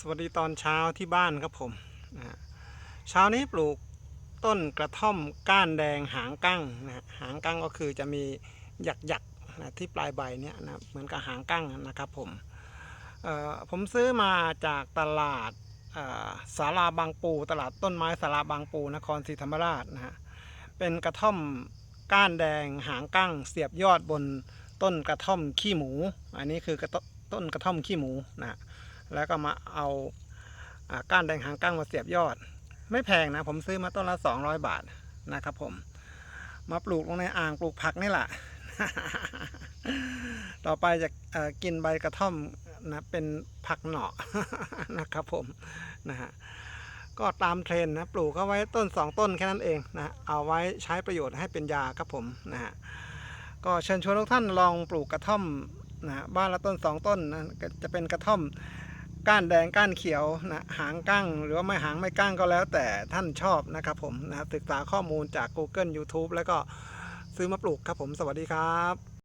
สวัสดีตอนเช้าที่บ้านครับผมนะเช้านี้ปลูกต้นกระท่อมก้านแดงหางกั้งนะหางกั้งก็คือจะมีหยักหยักนะที่ปลายใบเนี่ยนะเหมือนกับหางกั้งนะครับผมผมซื้อมาจากตลาดสาราบางปู ตลาดต้นไม้สาราบางปูนครศรีธรรมราชนะฮะเป็นกระท่อมก้านแดงหางกั้ง เสียบยอดบนต้นกระท่อมขี้หมู อันนี้คือกระต้นกระท่อมขี้หมูนะ แล้วก็มาเอาก้านแดงหางก้างมาเสียบยอด ไม่แพงนะ ผมซื้อมาต้นละ 200 บาทนะครับผม มาปลูกลงในอ่างปลูกผักนี่แหละ ต่อไปจะกินใบกระท่อมนะเป็นผักหน่อนะครับผมนะฮะก็ตามเทรนนะปลูกเอาไว้ต้น 2 ต้นแค่นั้นเองนะเอาไว้ใช้ประโยชน์ให้เป็นยาครับผมนะฮะก็เชิญชวนทุกท่านลองปลูกกระท่อมนะบ้านละต้นสองต้นนะจะเป็นกระท่อม ก้านแดงก้านเขียวนะหางก้างหรือว่าไม่หางไม่ก้างก็แล้วแต่ท่านชอบนะครับผมนะศึกษาข้อมูลจาก Google YouTube แล้วก็ซื้อมาปลูกครับผมสวัสดีครับ